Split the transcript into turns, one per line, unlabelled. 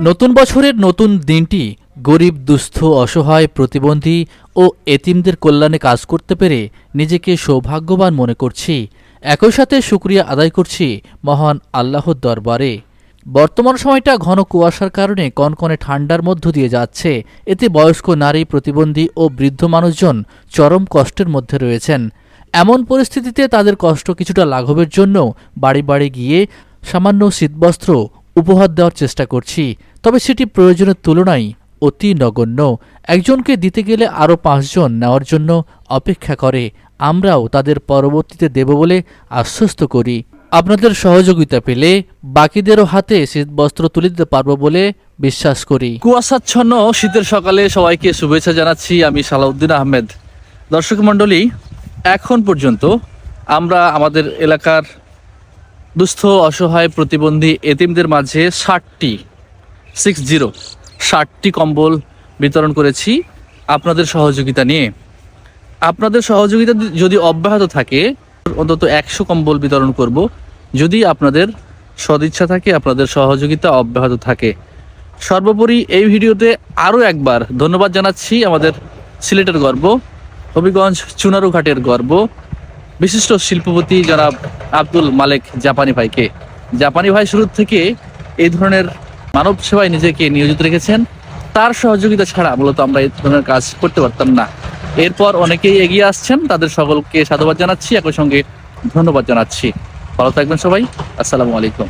নতুন বছরের নতুন দিনটি গরিব, দুস্থ, অসহায়, প্রতিবন্ধী ও এতিমদের কল্যাণে কাজ করতে পেরে নিজেকে সৌভাগ্যবান মনে করছি। একই সাথে শুক্রিয়া আদায় করছি মহান আল্লাহর দরবারে। বর্তমান সময়টা ঘন কুয়াশার কারণে কনকনে ঠান্ডার মধ্য দিয়ে যাচ্ছে। এতে বয়স্ক নারী, প্রতিবন্ধী ও বৃদ্ধ মানুষজন চরম কষ্টের মধ্যে রয়েছেন। এমন পরিস্থিতিতে তাদের কষ্ট কিছুটা লাঘবের জন্য বাড়ি বাড়ি গিয়ে সামান্য শীতবস্ত্র উপহার দেওয়ার চেষ্টা করছি, তবে সেটি প্রয়োজনের তুলনায় অতি নগণ্য। একজনকে দিতে গেলে আরও পাঁচজন নেওয়ার জন্য অপেক্ষা করে। আমরাও তাদের পরবর্তীতে দেব বলে আশ্বস্ত করি। আপনাদের সহযোগিতা পেলে বাকিদেরও হাতে শীতবস্ত্র তুলে দিতে পারব বলে বিশ্বাস করি। কুয়াশাচ্ছন্ন শীতের সকালে সবাইকে শুভেচ্ছা জানাচ্ছি আমি সালাউদ্দিন আহমেদ। দর্শক মণ্ডলী, এখন পর্যন্ত আমরা আমাদের এলাকার দুস্থ, অসহায় প্রতিবন্ধী এতিমদের মাঝে ষাটটি সিক্স জিরো ষাটটি কম্বল বিতরণ করেছি আপনাদের সহযোগিতা নিয়ে। আপনাদের সহযোগিতা যদি অব্যাহত থাকে, অন্তত একশো কম্বল বিতরণ করব। যদি আপনাদের সদিচ্ছা থাকে, আপনাদের সহযোগিতা অব্যাহত থাকে। সর্বোপরি এই ভিডিওতে আরও একবার ধন্যবাদ জানাচ্ছি আমাদের সিলেটের গর্ব, হবিগঞ্জ চুনারুঘাটের গর্ব। বিশিষ্ট শিল্পপতি জনাব আব্দুল মালেক জাপানি ভাইকে। জাপানি ভাই শুরু থেকে এই ধরনের মানব সেবায় নিজেকে নিয়োজিত রেখেছেন। তার সহযোগিতা ছাড়া মূলত আমরা এই ধরনের কাজ করতে পারতাম না। এরপর অনেকেই এগিয়ে আসছেন। তাদের সকলকে সাধুবাদ জানাচ্ছি। একই সঙ্গে ধন্যবাদ জানাচ্ছি। ভালো থাকবেন সবাই। আসসালামু আলাইকুম।